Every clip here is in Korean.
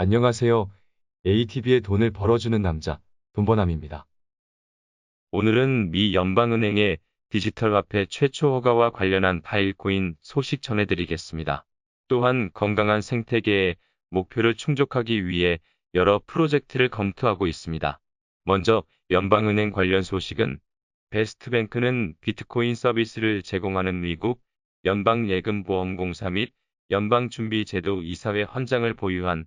안녕하세요. ATV에 돈을 벌어주는 남자, 돈버남입니다. 오늘은 미 연방은행의 디지털 화폐 최초 허가와 관련한 파일코인 소식 전해드리겠습니다. 또한 건강한 생태계의 목표를 충족하기 위해 여러 프로젝트를 검토하고 있습니다. 먼저 연방은행 관련 소식은 베스트뱅크는 비트코인 서비스를 제공하는 미국 연방예금보험공사 및 연방준비제도 이사회 헌장을 보유한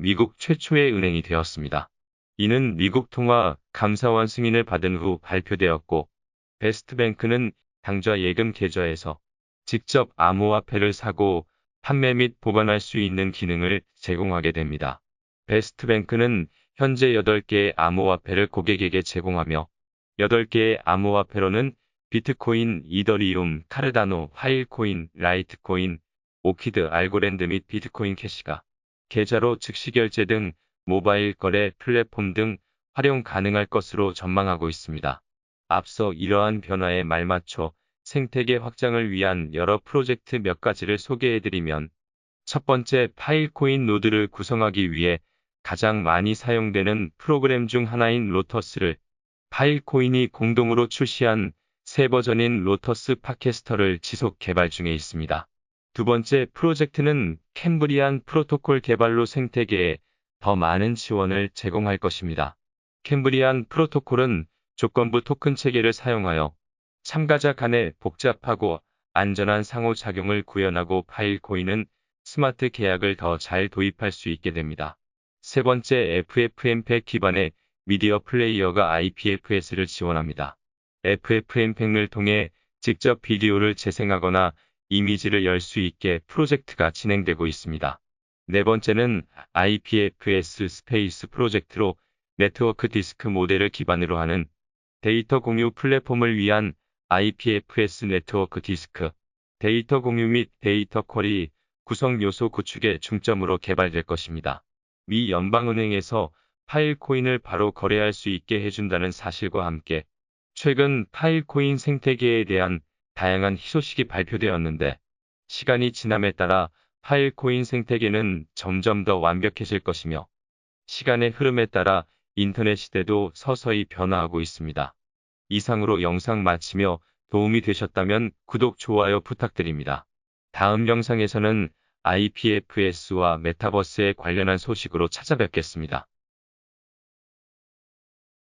미국 최초의 은행이 되었습니다. 이는 미국 통화 감사원 승인을 받은 후 발표되었고, 베스트뱅크는 당좌 예금 계좌에서 직접 암호화폐를 사고 판매 및 보관할 수 있는 기능을 제공하게 됩니다. 베스트뱅크는 현재 8개의 암호화폐를 고객에게 제공하며 8개의 암호화폐로는 비트코인, 이더리움, 카르다노, 파일코인, 라이트코인, 오키드, 알고랜드 및 비트코인 캐시가 계좌로 즉시 결제 등 모바일 거래 플랫폼 등 활용 가능할 것으로 전망하고 있습니다. 앞서 이러한 변화에 말맞춰 생태계 확장을 위한 여러 프로젝트 몇 가지를 소개해드리면 첫 번째 파일코인 노드를 구성하기 위해 가장 많이 사용되는 프로그램 중 하나인 로터스를 파일코인이 공동으로 출시한 새 버전인 로터스 팟캐스터를 지속 개발 중에 있습니다. 두 번째 프로젝트는 캠브리안 프로토콜 개발로 생태계에 더 많은 지원을 제공할 것입니다. 캠브리안 프로토콜은 조건부 토큰 체계를 사용하여 참가자 간의 복잡하고 안전한 상호작용을 구현하고 파일 코인은 스마트 계약을 더 잘 도입할 수 있게 됩니다. 세 번째 FFmpeg 기반의 미디어 플레이어가 IPFS를 지원합니다. FFmpeg을 통해 직접 비디오를 재생하거나 이미지를 열 수 있게 프로젝트가 진행되고 있습니다. 네 번째는 IPFS 스페이스 프로젝트로 네트워크 디스크 모델을 기반으로 하는 데이터 공유 플랫폼을 위한 IPFS 네트워크 디스크, 데이터 공유 및 데이터 쿼리 구성 요소 구축에 중점으로 개발될 것입니다. 미 연방은행에서 파일코인을 바로 거래할 수 있게 해준다는 사실과 함께 최근 파일코인 생태계에 대한 다양한 희소식이 발표되었는데 시간이 지남에 따라 파일코인 생태계는 점점 더 완벽해질 것이며 시간의 흐름에 따라 인터넷 시대도 서서히 변화하고 있습니다. 이상으로 영상 마치며 도움이 되셨다면 구독, 좋아요 부탁드립니다. 다음 영상에서는 IPFS와 메타버스에 관련한 소식으로 찾아뵙겠습니다.